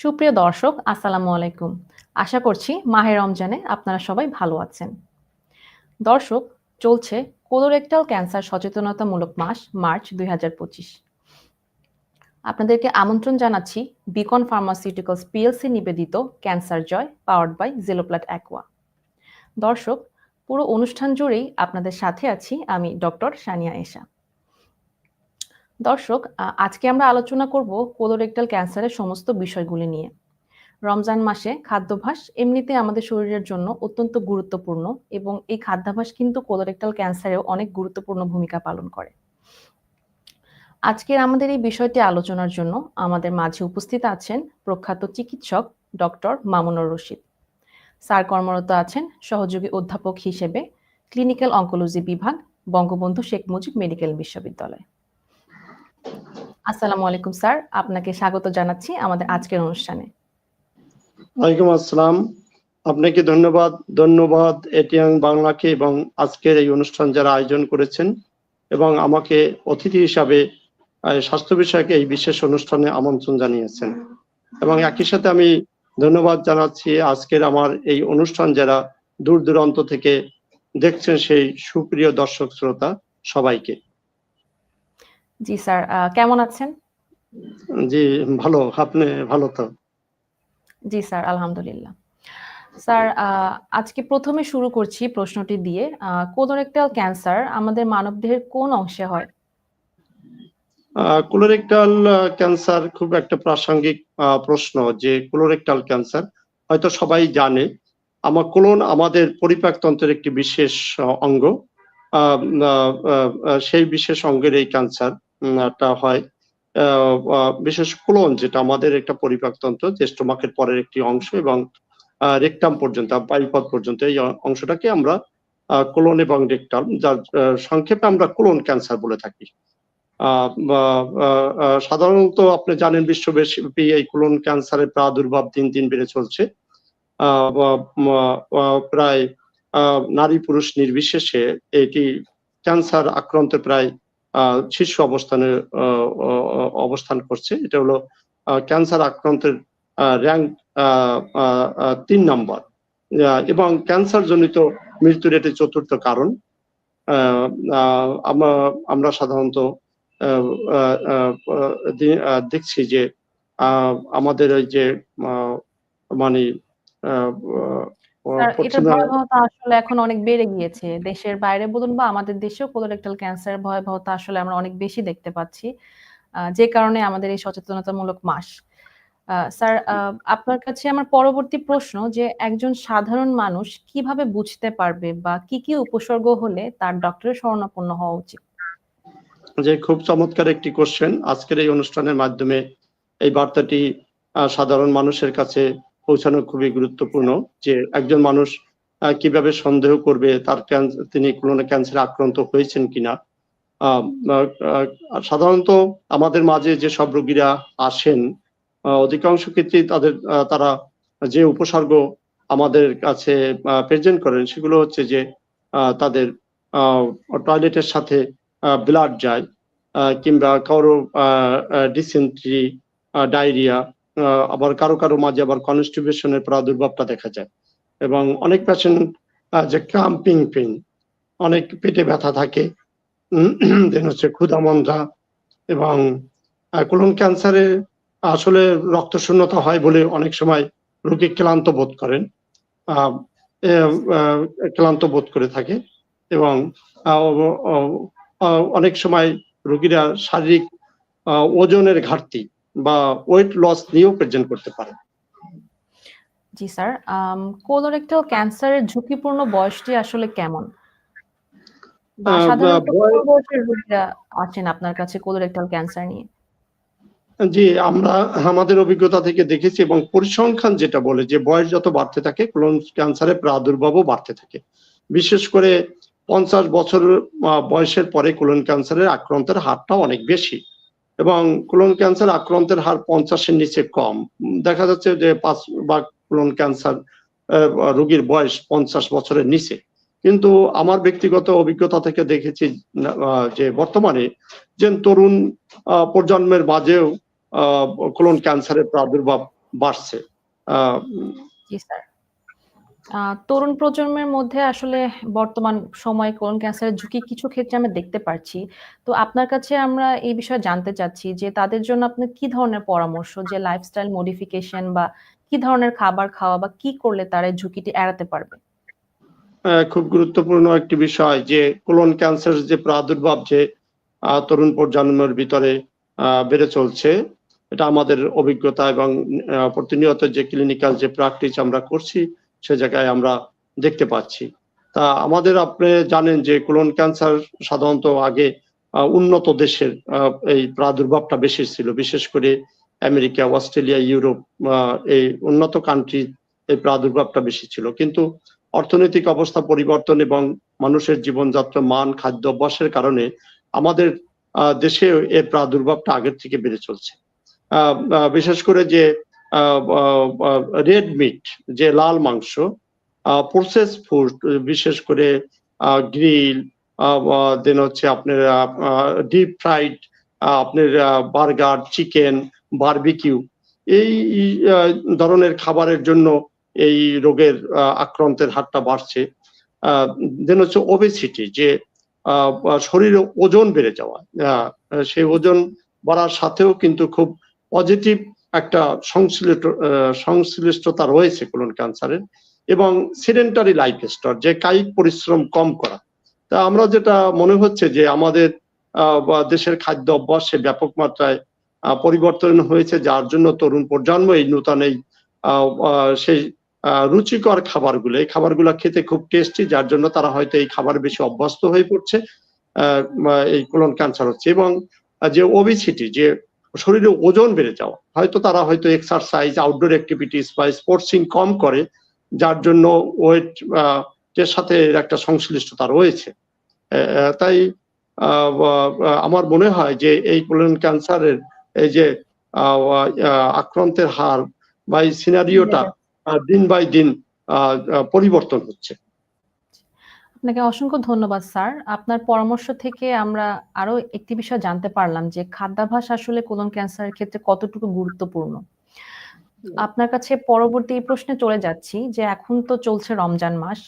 সুপ্রিয় দর্শক, আসসালামু আলাইকুম। আশা করছি মাহে রমজানে আপনারা সবাই ভালো আছেন। দর্শক, চলছে কোলোরেক্টাল ক্যান্সার সচেতনতামূলক মাস, মার্চ দুই হাজার পঁচিশ। আপনাদেরকে আমন্ত্রণ জানাচ্ছি বিকন ফার্মাসিউটিক্যালস পিএলসি নিবেদিত ক্যান্সার জয় পাওয়ার্ড বাই জেলোপ্লাট অ্যাকোয়া দর্শক, পুরো অনুষ্ঠান জুড়েই আপনাদের সাথে আছি আমি ডক্টর সানিয়া এশা। দর্শক আজকে আমরা আলোচনা করব কোলোরেক্টাল ক্যান্সারের সমস্ত বিষয়গুলি নিয়ে। রমজান মাসে খাদ্যাভ্যাস এমনিতে আমাদের শরীরের জন্য অত্যন্ত গুরুত্বপূর্ণ এবং এই খাদ্যাভ্যাস কিন্তু কোলোরেক্টাল ক্যান্সারেও অনেক গুরুত্বপূর্ণ ভূমিকা পালন করে। আজকের আমাদের এই বিষয়টি আলোচনার জন্য আমাদের মাঝে উপস্থিত আছেন প্রখ্যাত চিকিৎসক ডক্টর মামুনুর রশিদ। স্যার কর্মরত আছেন সহযোগী অধ্যাপক হিসেবে, ক্লিনিক্যাল অঙ্কোলজি বিভাগ, বঙ্গবন্ধু শেখ মুজিব মেডিকেল বিশ্ববিদ্যালয়। আসসালামু আলাইকুম, স্যার। আপনাকে স্বাগত জানাচ্ছি আমাদের আজকের অনুষ্ঠানে। ওয়ালাইকুম আসসালাম। আপনাকে ধন্যবাদ। ধন্যবাদ বাংলাকে এবং আজকের এই অনুষ্ঠান যারা আয়োজন করেছেন এবং আমাকে অতিথি হিসাবে স্বাস্থ্য বিষয়কে এই বিশেষ অনুষ্ঠানে আমন্ত্রণ জানিয়েছেন। এবং একই সাথে আমি ধন্যবাদ জানাচ্ছি আজকের আমার এই অনুষ্ঠান যারা দূর দূরান্ত থেকে দেখছেন সেই সুপ্রিয় দর্শক শ্রোতা সবাইকে। জি স্যার কেমন আছেন? জি ভালো আপনি ভালো তো? জি স্যার আলহামদুলিল্লাহ। স্যার আজকে প্রথমে শুরু করছি প্রশ্নটি দিয়ে কোলোরেক্টাল ক্যান্সার আমাদের মানবদেহের কোন অংশে হয়? কোলোরেক্টাল ক্যান্সার খুব একটা প্রাসঙ্গিক প্রশ্ন যে কোলোরেক্টাল ক্যান্সার হয়তো সবাই জানে। আমার কোলন আমাদের পরিপাকতন্ত্রের একটি বিশেষ অঙ্গ। সেই বিশেষ অঙ্গের এই ক্যান্সারটা হয় বিশেষ কোলন, যেটা আমাদের একটা পরিপাকতন্ত্র, যে স্টোমাকের পরের একটি অংশ এবং রেকটাম পর্যন্ত বায়ুপথ পর্যন্ত, এই অংশটাকে আমরা কোলন এবং রেকটাম, যার সংক্ষেপে আমরা কোলন ক্যান্সার বলে থাকি। সাধারণত আপনি জানেন বিশ্বব্যাপী এই কোলন ক্যান্সারের প্রাদুর্ভাব দিন দিন বেড়ে চলছে। প্রায় নারী পুরুষ নির্বিশেষে এটি ক্যান্সার আক্রান্ত প্রায় শীর্ষ অবস্থানে অবস্থান করছে। এটা হলো ক্যান্সার আক্রান্তের র্যাঙ্ক তিন নম্বর। এবং ক্যান্সার জনিত মৃত্যুর এটি চতুর্থ কারণ। আমরা সাধারণত দেখছি যে আমাদের ওই যে মানে এটা ভয়াবহতা আসলে এখন অনেক বেড়ে গিয়েছে। দেশের বাইরে বলুন বা আমাদের দেশেও কোলোরেক্টাল ক্যান্সারের ভয়াবহতা আসলে আমরা অনেক বেশি দেখতে পাচ্ছি। যে কারণে আমাদের এই সচেতনতামূলক মাস। স্যার আপনার কাছে আমার পরবর্তী প্রশ্ন যে একজন সাধারণ মানুষ কীভাবে বুঝতে পারবে বা কি কি উপসর্গ হলে তার ডক্টরের শরণাপন্ন হওয়া উচিত? যে খুব চমৎকার একটি কোশ্চেন আজকের এই অনুষ্ঠানের মাধ্যমে এই বার্তাটি সাধারণ মানুষের কাছে পৌঁছানো খুবই গুরুত্বপূর্ণ যে একজন মানুষ কীভাবে সন্দেহ করবে, তার তিনি কোনো ক্যান্সারে আক্রান্ত হয়েছেন কিনা। সাধারণত আমাদের মাঝে যে সব রোগীরা আসেন অধিকাংশ ক্ষেত্রে তাদের তারা যে উপসর্গ আমাদের কাছে প্রেজেন্ট করেন সেগুলো হচ্ছে যে তাদের টয়লেটের সাথে ব্লাড যায় কিংবা কারও ডিসেন্ট্রি ডায়রিয়া আবার কারও কারও মাঝে আবার কনস্টিবিউশনের প্রাদুর্ভাবটা দেখা যায়। এবং অনেক পেশেন্ট যে ক্রাম্পিং পেন অনেক পেটে ব্যথা থাকে দেন হচ্ছে ক্ষুধামন্দ্রা এবং কোলন ক্যান্সারে আসলে রক্ত শূন্যতা হয় বলে অনেক সময় রোগী ক্লান্ত বোধ করেন। ক্লান্ত বোধ করে থাকে এবং অনেক সময় রোগীরা শারীরিক ওজনের ঘাটতি বা ওয়েট লস নিয়েও প্রেজেন্ট করতে পারে। জি স্যার কোলোরেক্টাল ক্যান্সারের ঝুঁকিপূর্ণ বয়সটি আসলে কেমন? আছেন আপনার কাছে কোলোরেক্টাল ক্যান্সার নিয়ে? জি আমরা আমাদের অভিজ্ঞতা থেকে দেখেছি এবং পরিসংখ্যান যেটা বলে যে বয়স যত বাড়তে থাকে কোলন ক্যান্সারের প্রাদুর্ভাবও বাড়তে থাকে। বিশেষ করে পঞ্চাশ বছর বয়সের পরে কোলন ক্যান্সারের আক্রান্তের হারটা অনেক বেশি। এবং কোলন ক্যান্সার আক্রান্তের হার পঞ্চাশের নিচে কম। দেখা যাচ্ছে যে পাঁচ বা কোলন ক্যান্সার রোগীর বয়স পঞ্চাশ বছরের নিচে। কিন্তু আমার ব্যক্তিগত অভিজ্ঞতা থেকে দেখেছি যে বর্তমানে যে তরুণ প্রজন্মের মাঝেও কোলন ক্যান্সারের প্রাদুর্ভাব বাড়ছে। আহ, তরুণ প্রজন্মের মধ্যে আসলে বর্তমান সময়ে কোলন ক্যান্সারের ঝুঁকি কিছু ক্ষেত্রে আমরা দেখতে পারছি। তো আপনার কাছে আমরা এই বিষয়ে জানতে চাচ্ছি যে তাদের জন্য আপনার কি ধরনের পরামর্শ, যে লাইফস্টাইল মডিফিকেশন বা কি ধরনের খাবার খাওয়া বা কি করলে তারা ঝুঁকিটি এড়াতে পারবে? খুব গুরুত্বপূর্ণ একটি বিষয় যে কোলন ক্যান্সার যে প্রাদুর্ভাব যে তরুণ প্রজন্মের ভিতরে বেড়ে চলছে, এটা আমাদের অভিজ্ঞতা এবং প্রতিনিয়ত যে ক্লিনিক্যাল যে প্র্যাকটিস আমরা করছি সে জায়গায় আমরা দেখতে পাচ্ছি। তা আমাদের আপনি জানেন যে কোলন ক্যান্সার সাধারণত আগে উন্নত দেশের এই প্রাদুর্ভাবটা বেশি ছিল। বিশেষ করে আমেরিকা, অস্ট্রেলিয়া, ইউরোপ এই উন্নত কান্ট্রি এই প্রাদুর্ভাবটা বেশি ছিল। কিন্তু অর্থনৈতিক অবস্থা পরিবর্তন এবং মানুষের জীবনযাত্রা মান, খাদ্য অভ্যাসের কারণে আমাদের দেশে এর প্রাদুর্ভাবটা আগের থেকে বেড়ে চলছে। বিশেষ করে যে রেড মিট যে লাল মাংস প্রসেস ফুড বিশেষ করে গ্রিল দেন হচ্ছে আপনার ডিপ ফ্রাইড আপনার বার্গার চিকেন বারবিকিউ এই ধরনের খাবারের জন্য এই রোগের আক্রান্তের হারটা বাড়ছে। দেন হচ্ছে ওবেসিটি যে শরীরে ওজন বেড়ে যাওয়া। সেই ওজন বাড়ার সাথেও কিন্তু খুব পজিটিভ একটা সংশ্লিষ্ট সংশ্লিষ্টতা রয়েছে কোলন ক্যান্সারের এবং সিডেন্টারি লাইফ স্টাইল যে কায়িক পরিশ্রম কম করা। তা আমরা যেটা মনে হচ্ছে যে আমাদের দেশের খাদ্য অভ্যাসে ব্যাপক মাত্রায় পরিবর্তন হয়েছে, যার জন্য তরুণ প্রজন্ম এই নূতন এই সেই রুচিকর খাবারগুলো, এই খাবারগুলো খেতে খুব টেস্টি যার জন্য তারা হয়তো এই খাবার বেশি অভ্যস্ত হয়ে পড়ছে এই কোলন ক্যান্সার হচ্ছে। এবং যে ওবিসিটি যে শরীরে ওজন বেড়ে যাওয়া। হয়তো তারা হয়তো এক্সারসাইজ আউটডোর অ্যাক্টিভিটিস বা স্পোর্টসিং কম করে, যার জন্য ওয়েট এর সাথে একটা সংশ্লিষ্টতা রয়েছে। তাই আমার মনে হয় যে এই কোলন ক্যান্সারের এই যে আক্রান্তের হার বা এই সিনারিওটা দিন বাই দিন পরিবর্তন হচ্ছে। আপনাকে অসংখ্য ধন্যবাদ স্যার। আপনার পরামর্শ থেকে আমরা আরও একটি বিষয় জানতে পারলাম যে খাদ্যাভ্যাস আসলে কোলন ক্যান্সারের ক্ষেত্রে কতটুকু গুরুত্বপূর্ণ। আপনার কাছে পরবর্তী প্রশ্নে চলে যাচ্ছি যে এখন তো চলছে রমজান মাস।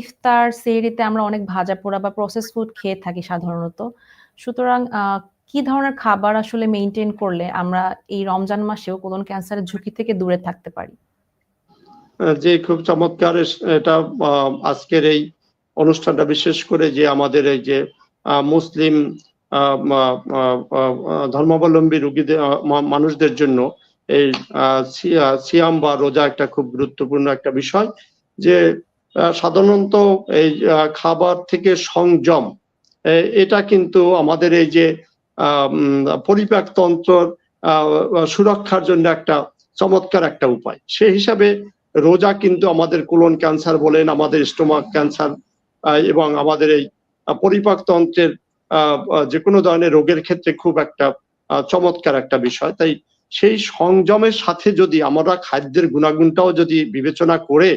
ইফতার সেহরিতে আমরা অনেক ভাজা পোড়া বা প্রসেস ফুড খেয়ে থাকি সাধারণত। সুতরাং কি ধরনের খাবার আসলে মেনটেন করলে আমরা এই রমজান মাসেও কোলন ক্যান্সারের ঝুঁকি থেকে দূরে থাকতে পারি? যে খুব চমৎকার এটা আজকের এই অনুষ্ঠানটা বিশেষ করে যে আমাদের এই যে মুসলিম ধর্মাবলম্বী রুগীদের মানুষদের জন্য এই সিয়াম বা রোজা একটা খুব গুরুত্বপূর্ণ একটা বিষয় যে সাধারণত এই খাবার থেকে সংযম এটা কিন্তু আমাদের এই যে আহ, উম, পরিপাকতন্ত্র আহ, সুরক্ষার জন্য একটা চমৎকার একটা উপায়। সেই হিসাবে রোজা কিন্তু আমাদের কোলন ক্যান্সার বলেন আমাদের স্টোমাক ক্যান্সার এবং আমাদের এই পরিপাকতন্ত্রের যে কোনো ধরনের রোগের ক্ষেত্রে খুব একটা চমৎকার একটা বিষয়। তাই সেই সংযমের সাথে যদি আমরা খাদ্যের গুণাগুণটাও যদি বিবেচনা করে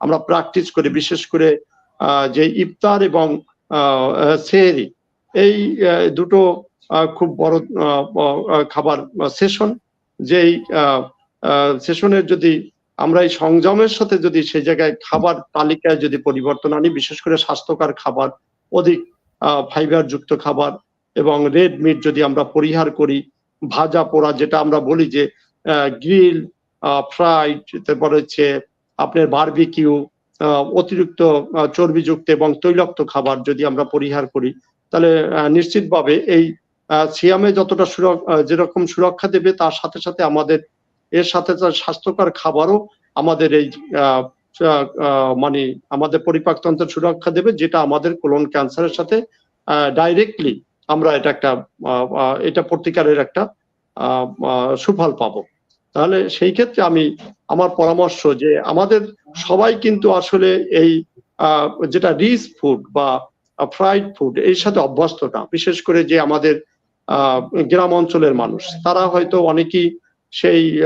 আমরা প্র্যাকটিস করি, বিশেষ করে যে ইফতার এবং সেহরি, এই দুটো খুব বড় খাবার সেশন যেই সেশনের যদি আমরা এই সংযমের সাথে যদি সেই জায়গায় খাবার তালিকায় যদি পরিবর্তন আনি, বিশেষ করে স্বাস্থ্যকর খাবার, অধিক ফাইবার যুক্ত খাবার এবং রেড মিট যদি আমরা পরিহার করি, ভাজা পোড়া যেটা আমরা বলি যে গ্রিল ফ্রাইড তারপর হচ্ছে আপনার বারবিকিউ অতিরিক্ত চর্বিযুক্ত এবং তৈলাক্ত খাবার যদি আমরা পরিহার করি, তাহলে নিশ্চিতভাবে এই সিয়ামে যতটা যেরকম সুরক্ষা দেবে, তার সাথে সাথে আমাদের এর সাথে তার স্বাস্থ্যকর খাবারও আমাদের এই মানে আমাদের পরিপাকতন্ত্রের সুরক্ষা দেবে, যেটা আমাদের কোলন ক্যান্সারের সাথে ডাইরেক্টলি আমরা এটা একটা এটা প্রতিকারের একটা সুফল পাবো। তাহলে সেই ক্ষেত্রে আমি আমার পরামর্শ যে আমাদের সবাই কিন্তু আসলে এই যেটা রিচ ফুড বা ফ্রাইড ফুড এর সাথে অভ্যস্ত না। বিশেষ করে যে আমাদের গ্রাম অঞ্চলের মানুষ, তারা হয়তো অনেকেই সেই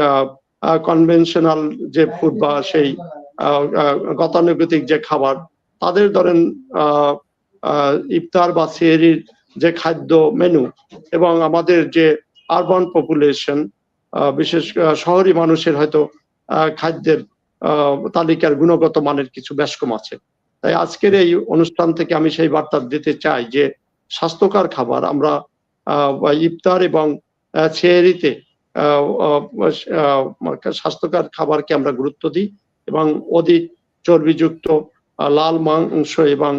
কনভেনশনাল যে ফুড বা সেই গতানুগতিক যে খাবার তাদের ধরেন ইফতার বা সেহরির যে খাদ্য মেনু এবং আমাদের যে আরবান পপুলেশন বিশেষ শহরি মানুষের হয়তো খাদ্যের তালিকার গুণগত মানের কিছু বেশ কম আছে। তাই আজকের এই অনুষ্ঠান থেকে আমি সেই বার্তা দিতে চাই যে স্বাস্থ্যকর খাবার আমরা ইফতার এবং আহ, স্বাস্থ্যকর খাবারকে আমরা গুরুত্ব দিই এবং অধিক চর্বিযুক্ত লাল মাংস এবং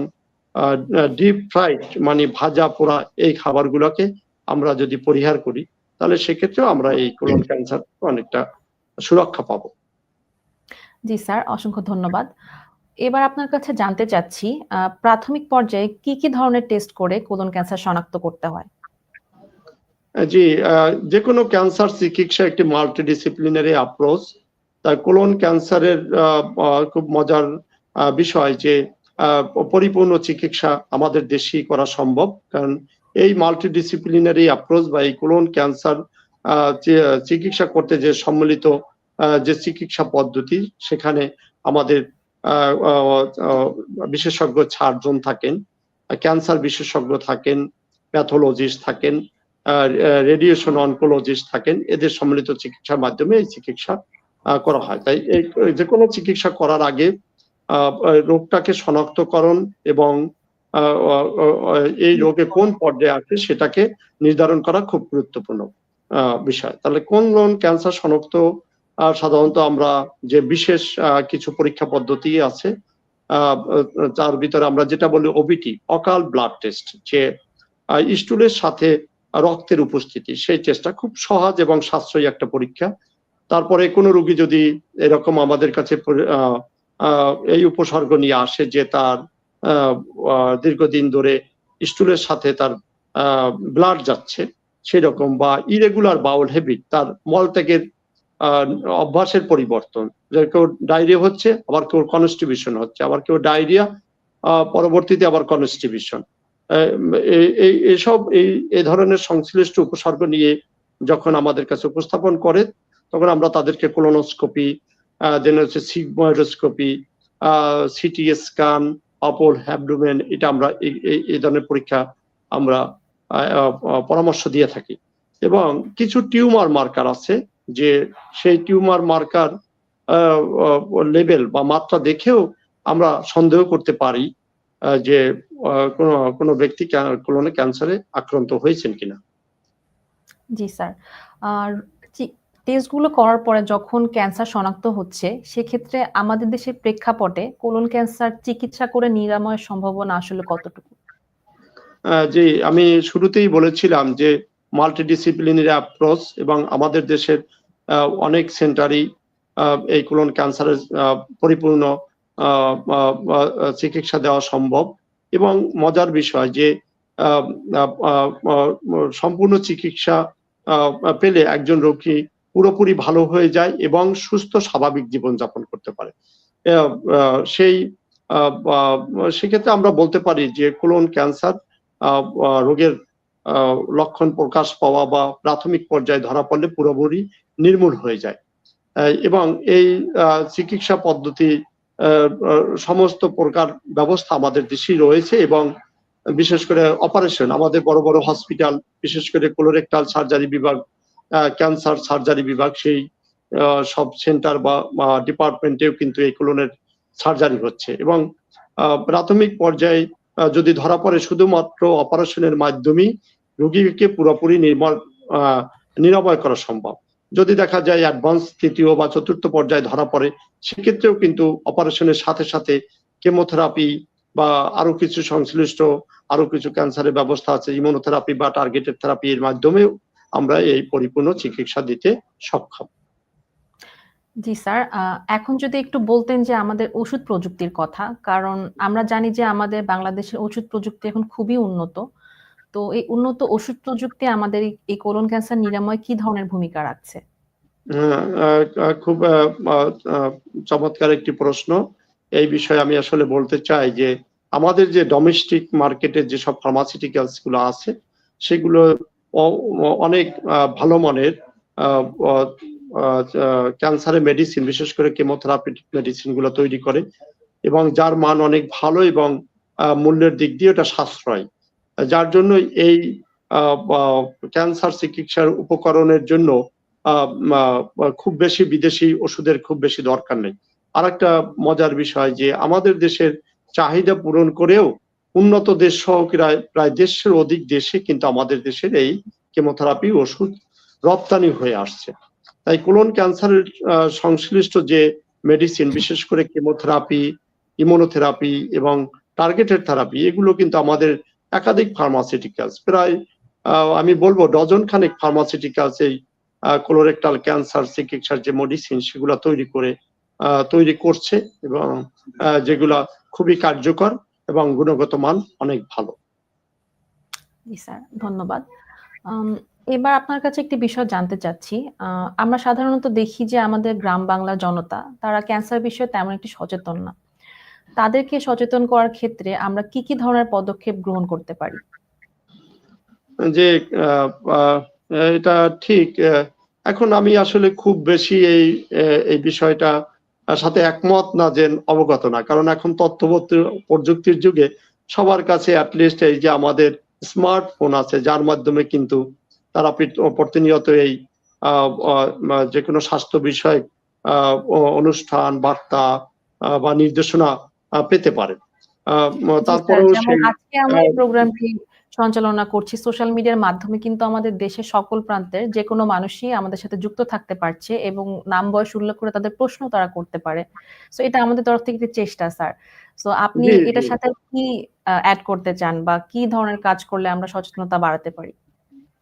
ডিপ ফ্রাইড মানে ভাজা পোড়া এই খাবারগুলোকে আমরা যদি পরিহার করি, তাহলে সেক্ষেত্রেও আমরা এই কোলন ক্যান্সার অনেকটা সুরক্ষা পাবো। জি স্যার, অসংখ্য ধন্যবাদ। এবার আপনার কাছে জানতে চাচ্ছি প্রাথমিক পর্যায়ে কি কি ধরনের টেস্ট করে কোলন ক্যান্সার শনাক্ত করতে হয়? জি আহ, যে কোনো ক্যান্সার চিকিৎসা একটি মাল্টিডিসিপ্লিনারি অ্যাপ্রোচ তাই কোলন ক্যান্সারের খুব মজার বিষয় যে পরিপূর্ণ চিকিৎসা আমাদের দেশেই করা সম্ভব। কারণ এই মাল্টিডিসিপ্লিনারি অ্যাপ্রোচ বা এই কোলন ক্যান্সার চিকিৎসা করতে যে সম্মিলিত যে চিকিৎসা পদ্ধতি সেখানে আমাদের বিশেষজ্ঞ চারজন থাকেন। ক্যান্সার বিশেষজ্ঞ থাকেন প্যাথোলজিস্ট থাকেন। রেডিয়েশন অনকোলজিস্ট থাকেন, এদের সম্মিলিত চিকিৎসার মাধ্যমে এই চিকিৎসা করা হয়। তাই যে কোনো চিকিৎসা করার আগে রোগটাকে শনাক্তকরণ এবং এই রোগে কোন পর্যায়ে আছে সেটাকে নির্ধারণ করা খুব গুরুত্বপূর্ণ বিষয়। তাহলে কোন কোন ক্যান্সার শনাক্ত সাধারণত আমরা যে বিশেষ কিছু পরীক্ষা পদ্ধতি আছে তার ভিতরে আমরা যেটা বলি ওবিটি অকাল ব্লাড টেস্ট, যে স্টুলের সাথে রক্তের উপস্থিতি। সেই টেস্টটা খুব সহজ এবং সাশ্রয়ী একটা পরীক্ষা। তারপরে কোনো রোগী যদি এরকম আমাদের কাছে এই উপসর্গ নিয়ে আসে যে তার দীর্ঘদিন ধরে স্টুলের সাথে তার ব্লাড যাচ্ছে সেরকম বা ইরেগুলার বাউল হ্যাবিট, তার মলত্যাগের অভ্যাসের পরিবর্তন। যে কেউ ডায়রিয়া হচ্ছে, আবার কেউ কনস্টিবিউশন হচ্ছে, আবার কেউ ডায়রিয়া পরবর্তীতে আবার কনস্টিবিউশন। এইসব এই এ ধরনের সংশ্লিষ্ট উপসর্গ নিয়ে যখন আমাদের কাছে উপস্থাপন করে, তখন আমরা তাদেরকে কোলোনোস্কোপি দেন হচ্ছে সিগময়েডোস্কোপি সিটি স্ক্যান অপর হ্যাবডোমেন এটা আমরা এই- ধরনের পরীক্ষা আমরা পরামর্শ দিয়ে থাকি। এবং কিছু টিউমার মার্কার আছে যে সেই টিউমার মার্কার লেভেল বা মাত্রা দেখেও আমরা সন্দেহ করতে পারি। যে কোনো কোনো ব্যক্তি কোলনে ক্যান্সারে আক্রান্ত হয়েছেন কিনা? জি স্যার। আর টেস্টগুলো করার পরে যখন ক্যান্সার শনাক্ত হচ্ছে সেক্ষেত্রে আমাদের দেশের প্রেক্ষাপটে কোলন ক্যান্সার চিকিৎসা করে নিরাময়ের সম্ভাবনা আসলে কতটুকু? জি আমি শুরুতেই বলেছিলাম যে মাল্টিডিসিপ্লিনারি অ্যাপ্রোচ এবং আমাদের দেশের অনেক সেন্টারই এই কোলন ক্যান্সারের পরিপূর্ণ চিকিৎসা দেওয়া সম্ভব এবং মজার বিষয় যে সম্পূর্ণ চিকিৎসা পেলে একজন রোগী পুরোপুরি ভালো হয়ে যায় এবং সুস্থ স্বাভাবিক জীবনযাপন করতে পারে। সেই সেক্ষেত্রে আমরা বলতে পারি যে কোলন ক্যান্সার রোগের লক্ষণ প্রকাশ পাওয়া বা প্রাথমিক পর্যায়ে ধরা পড়লে পুরোপুরি নির্মূল হয়ে যায়। এবং এই চিকিৎসা পদ্ধতি সমস্ত প্রকার ব্যবস্থা আমাদের দেশেই রয়েছে এবং বিশেষ করে অপারেশন আমাদের বড় বড় হসপিটাল বিশেষ করে কোলোরেক্টাল সার্জারি বিভাগ ক্যান্সার সার্জারি বিভাগ, সেই সব সেন্টার বা ডিপার্টমেন্টেও কিন্তু এই কোলনের সার্জারি হচ্ছে এবং প্রাথমিক পর্যায়ে যদি ধরা পড়ে শুধুমাত্র অপারেশনের মাধ্যমেই রোগীকে পুরোপুরি নির্মল নিরাময় করা সম্ভব। যদি দেখা যায় অ্যাডভান্স তৃতীয় বা চতুর্থ পর্যায়ে ধরা পড়ে, সেক্ষেত্রেও কিন্তু অপারেশনের সাথে সাথে কেমোথেরাপি বা আরও কিছু সংশ্লিষ্ট আরও কিছু ক্যান্সারের ব্যবস্থা আছে ইমোনোথেরাপি বা টার্গেটেড থেরাপি এর মাধ্যমেও আমরা এই পরিপূর্ণ চিকিৎসা দিতে সক্ষম। জি স্যার এখন যদি একটু বলতেন যে আমাদের ওষুধ প্রযুক্তির কথা, কারণ আমরা জানি যে আমাদের বাংলাদেশের ওষুধ প্রযুক্তি এখন খুবই উন্নত। তো এই উন্নত ওষুধ প্রযুক্তি আমাদের এই- কোলন ক্যান্সার নিরাময় কি ধরনের ভূমিকা রাখছে? খুব চমৎকার একটি প্রশ্ন। এই বিষয়ে আমি আসলে বলতে চাই যে আমাদের যে ডোমেস্টিক মার্কেটে যেসব ফার্মাসিউটিক্যালসগুলো আছে, সেগুলো অনেক ভালো মানের ক্যান্সারের মেডিসিন বিশেষ করে কেমোথেরাপিটিক মেডিসিনগুলো তৈরি করে এবং যার মান অনেক ভালো এবং মূল্যের দিক দিয়ে এটা সাশ্রয়। যার জন্য এই ক্যান্সার চিকিৎসার উপকরণের জন্য খুব বেশি বিদেশি ওষুধের খুব বেশি দরকার নেই। আর একটা মজার বিষয় যে আমাদের দেশের চাহিদা পূরণ করেও উন্নত দেশ সহ প্রায় দেশের অধিক দেশে কিন্তু আমাদের দেশের এই কেমোথেরাপি ওষুধ রপ্তানি হয়ে আসছে। তাই কোলন ক্যান্সারের সংশ্লিষ্ট যে মেডিসিন, বিশেষ করে কেমোথেরাপি, ইমোনোথেরাপি এবং টার্গেটেড থেরাপি এগুলো কিন্তু আমাদের একাধিক ফার্মাসিউটিক্যালস প্রায় আমি বলব ডজন খানেক ফার্মাসিউটিক্যালস এই কোলোরেক্টাল ক্যান্সার চিকিৎসার যে মেডিসিন সেগুলো তৈরি করে তৈরি করছে এবং যেগুলা খুবই কার্যকর এবং গুণগত মান অনেক ভালো। স্যার, ধন্যবাদ। এবার আপনার কাছে একটি বিষয় জানতে চাচ্ছি। আমরা সাধারণত দেখি যে আমাদের গ্রাম বাংলার জনতা, তারা ক্যান্সার বিষয়ে তেমন একটি সচেতন না। তাদেরকে সচেতন করার ক্ষেত্রে আমরা কি কি ধরনের পদক্ষেপ গ্রহণ করতে পারি? যে এটা ঠিক এখন আমি আসলে খুব বেশি এই এই বিষয়টা সাথে একমত না যে অবগত না। কারণ এখন তথ্য প্রযুক্তির যুগে সবার কাছে অ্যাটলিস্ট এই যে আমাদের স্মার্টফোন আছে, যার মাধ্যমে কিন্তু তারা প্রতিনিয়ত এই যে কোনো স্বাস্থ্য বিষয়ক অনুষ্ঠান, বার্তা বা নির্দেশনা পেতে পারে আহ, তারপরেও আজকে আমরা এই প্রোগ্রামটি সঞ্চালনা করছি সোশ্যাল মিডিয়ার মাধ্যমে কিন্তু আমাদের দেশের সকল প্রান্তের যে কোনো মানুষই আমাদের সাথে যুক্ত থাকতে পারছে এবং নাম বয়স উল্লেখ করে তাদের প্রশ্ন তারা করতে পারে। সো এটা আমাদের তরফ থেকে একটি চেষ্টা স্যার। সো আপনি এটার সাথে কি অ্যাড করতে চান বা কি ধরনের কাজ করলে আমরা সচেতনতা বাড়াতে পারি?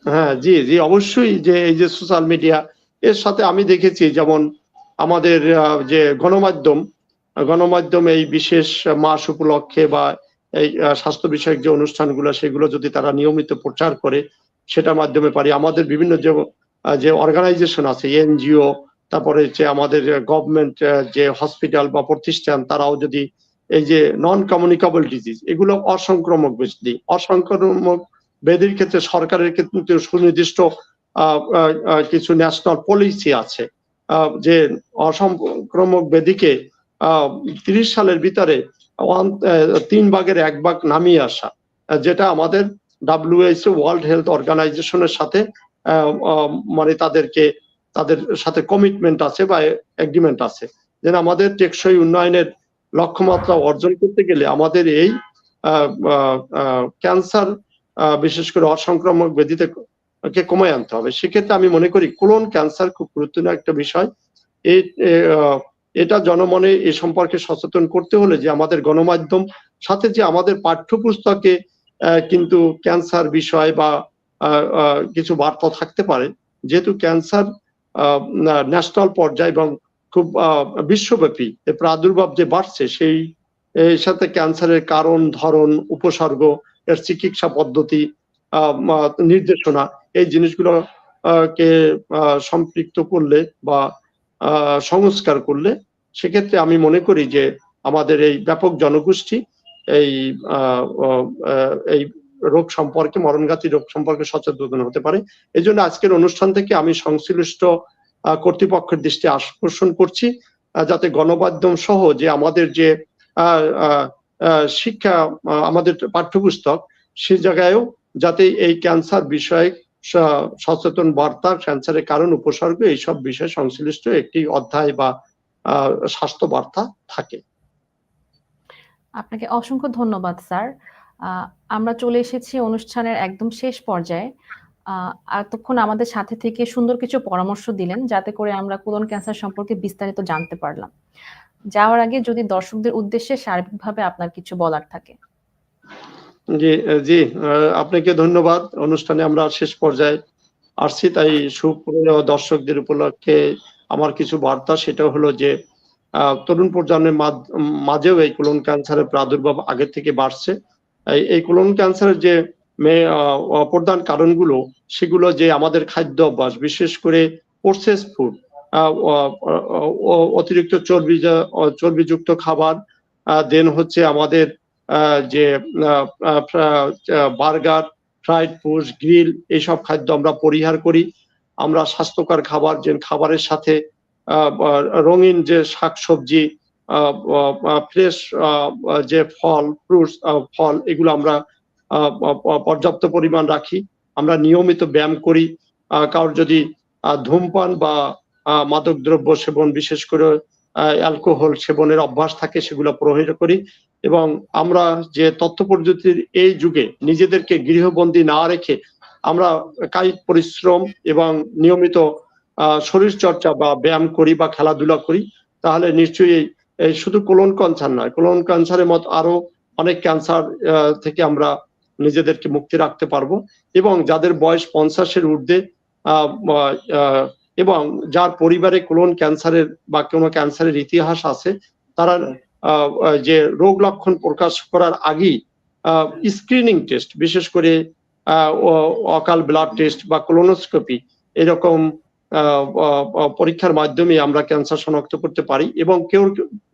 হ্যাঁ জি জি। অবশ্যই যে এই যে সোশ্যাল মিডিয়া এর সাথে আমি দেখেছি যেমন আমাদের যে গণমাধ্যম গণমাধ্যম এই বিশেষ মাস উপলক্ষে বা এই স্বাস্থ্য বিষয়ক যে অনুষ্ঠানগুলো, সেগুলো যদি তারা নিয়মিত প্রচার করে, সেটার মাধ্যমে পারি। আমাদের বিভিন্ন যে যে অর্গানাইজেশন আছে, এনজিও, তারপরে যে আমাদের গভর্নমেন্ট যে হসপিটাল বা প্রতিষ্ঠান, তারাও যদি এই যে নন কমিউনিকেবল ডিজিজ এগুলো অসংক্রামক ব্যাধি অসংক্রামক ব্যাধির ক্ষেত্রে সরকারের কিন্তু সুনির্দিষ্ট কিছু ন্যাশনাল পলিসি আছে যে অসংক্রামক ব্যাধিকে তিরিশ সালের ভিতরে তিন ভাগের এক ভাগ নামিয়ে আসা যেটা আমাদের ডাব্লিউএইচও ওয়ার্ল্ড হেলথ অর্গানাইজেশনের সাথে মানে তাদেরকে, তাদের সাথে কমিটমেন্ট আছে বা এগ্রিমেন্ট আছে যেন আমাদের টেকসই উন্নয়নের লক্ষ্যমাত্রা অর্জন করতে গেলে আমাদের এই ক্যান্সার বিশেষ করে অসংক্রামক ব্যাধিতে কে কমে আনতে হবে। সেক্ষেত্রে আমি মনে করি কোলন ক্যান্সার খুব গুরুত্বপূর্ণ একটা বিষয়। এই এটা জনমনে এ সম্পর্কে সচেতন করতে হলে যে আমাদের গণমাধ্যম, সাথে যে আমাদের পাঠ্যপুস্তকে কিন্তু ক্যান্সার বিষয় বা কিছু বার্তা থাকতে পারে। যেহেতু ক্যান্সার ন্যাশনাল পর্যায়ে এবং খুব বিশ্বব্যাপী প্রাদুর্ভাব যে বাড়ছে, সেই সাথে ক্যান্সারের কারণ, ধরন, উপসর্গ, এর চিকিৎসা পদ্ধতি নির্দেশনা, এই জিনিসগুলো কে সম্পৃক্ত করলে বা সংস্কার করলে সেক্ষেত্রে আমি মনে করি যে আমাদের এই ব্যাপক জনগোষ্ঠী এই এই রোগ সম্পর্কে, মরণঘাতী রোগ সম্পর্কে সচেতন হতে পারে। এই জন্য আজকের অনুষ্ঠান থেকে আমি সংশ্লিষ্ট কর্তৃপক্ষের দৃষ্টি আকর্ষণ করছি যাতে গণমাধ্যম সহ যে আমাদের যে শিক্ষা আমাদের পাঠ্যপুস্তক সে জায়গায়ও যাতে এই ক্যান্সার বিষয়ে সচেতন বার্তা ক্যান্সারের কারণ, উপসর্গ, এইসব বিষয়ে সংশ্লিষ্ট একটি অধ্যায় বা স্বাস্থ্য বার্তা থাকে। আপনাকে অসংখ্য ধন্যবাদ, স্যার। আমরা চলে এসেছি অনুষ্ঠানের একদম শেষ পর্যায়ে। এতক্ষণ আমাদের সাথে থেকে সুন্দর কিছু পরামর্শ দিলেন, যাতে করে আমরা কোলন ক্যান্সার সম্পর্কে বিস্তারিত জানতে পারলাম। যাওয়ার আগে যদি দর্শকদের উদ্দেশ্যে সার্বিকভাবে আপনার কিছু বলার থাকে। জি জি আপনাকে ধন্যবাদ। অনুষ্ঠানে আমরা শেষ পর্যায়ে আসছি, তাই সুপ্রিয় দর্শকদের উপলক্ষে আমার কিছু বার্তা, সেটা হলো যে তরুণ প্রজন্মের মাঝ- মাঝেও এই কোলন ক্যান্সারের প্রাদুর্ভাব আগে থেকে বাড়ছে। এই- কোলন ক্যান্সারের যে প্রধান কারণগুলো, সেগুলো যে আমাদের খাদ্য অভ্যাস, বিশেষ করে প্রসেস ফুড অতিরিক্ত চর্বি চর্বিযুক্ত খাবার দেন হচ্ছে আমাদের যে বার্গার, ফ্রাইড ফুড গ্রিল এইসব খাদ্য আমরা পরিহার করি। আমরা স্বাস্থ্যকর খাবার যে খাবারের সাথে রঙিন যে শাকসবজি ফ্রেশ যে ফল, ফ্রুটস ফল, এগুলো আমরা পর্যাপ্ত পরিমাণ রাখি। আমরা নিয়মিত ব্যায়াম করি। কারোর যদি ধূমপান বা মাদকদ্রব্য সেবন বিশেষ করে অ্যালকোহল সেবনের অভ্যাস থাকে, সেগুলো প্রহিত করি। এবং আমরা যে তথ্য প্রযুক্তির এই যুগে নিজেদেরকে গৃহবন্দী না রেখে আমরা কায়িক পরিশ্রম এবং নিয়মিত শরীর চর্চা বা ব্যায়াম করি বা খেলাধুলা করি, তাহলে নিশ্চয়ই এই শুধু কোলন ক্যান্সার নয় কোলন ক্যান্সারের মত আরও অনেক ক্যান্সার থেকে আমরা নিজেদেরকে মুক্তি রাখতে পারব। এবং যাদের বয়স পঞ্চাশের ঊর্ধ্বে এবং যার পরিবারে কোলন ক্যান্সারের বা কোনো ক্যান্সারের ইতিহাস আছে তারা যে রোগ লক্ষণ প্রকাশ করার আগেই স্ক্রিনিং টেস্ট বিশেষ করে অকাল ব্লাড টেস্ট বা কোলোনোস্কোপি এরকম পরীক্ষার মাধ্যমে আমরা ক্যান্সার শনাক্ত করতে পারি এবং কেউ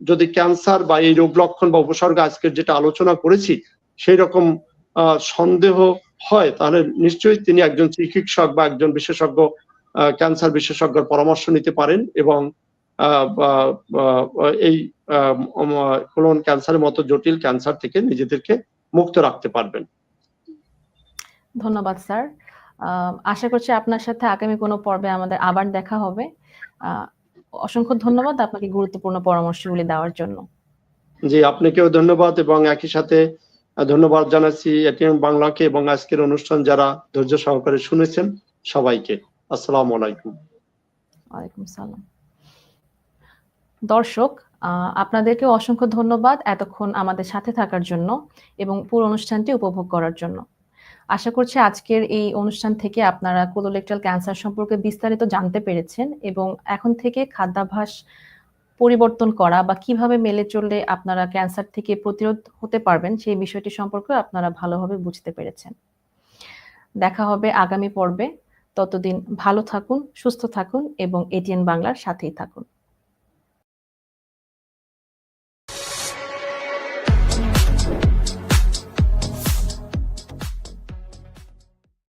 যদি ক্যান্সার বা এই রোগ লক্ষণ বা উপসর্গ আজকের যেটা আলোচনা করেছি সেই রকম আহ, সন্দেহ হয় তাহলে নিশ্চয়ই তিনি একজন চিকিৎসক বা একজন বিশেষজ্ঞ ক্যান্সার বিশেষজ্ঞের পরামর্শ নিতে পারেন এবং এই কোলন ক্যান্সারের মতো জটিল ক্যান্সার থেকে নিজেদেরকে মুক্ত রাখতে পারবেন। ধন্যবাদ স্যার। আশা করছি আপনার সাথে আগামী কোনো পর্বে আমাদের আবার দেখা হবে। অসংখ্য ধন্যবাদ আপনাকে গুরুত্বপূর্ণ পরামর্শগুলি দেওয়ার জন্য। জি আপনাকেও ধন্যবাদ এবং একই সাথে ধন্যবাদ জানাচ্ছি এটিএম বাংলাকে এবং আজকের অনুষ্ঠান যারা ধৈর্য সহকারে শুনেছেন সবাইকে। আসসালামু আলাইকুম। ওয়ালাইকুম সালাম। দর্শক আপনাদেরকে অসংখ্য ধন্যবাদ এতক্ষণ আমাদের সাথে থাকার জন্য এবং পুরো অনুষ্ঠানটি উপভোগ করার জন্য। আশা করছি আজকের এই অনুষ্ঠান থেকে আপনারা কোলোরেক্টাল ক্যান্সার সম্পর্কে বিস্তারিত জানতে পেরেছেন এবং এখন থেকে খাদ্যাভ্যাস পরিবর্তন করা বা কীভাবে মেলে চললে আপনারা ক্যান্সার থেকে প্রতিরোধ হতে পারবেন সেই বিষয়টি সম্পর্কে আপনারা ভালোভাবে বুঝতে পেরেছেন। দেখা হবে আগামী পর্বে। ততদিন ভালো থাকুন সুস্থ থাকুন এবং এটিএন বাংলার সাথেই থাকুন।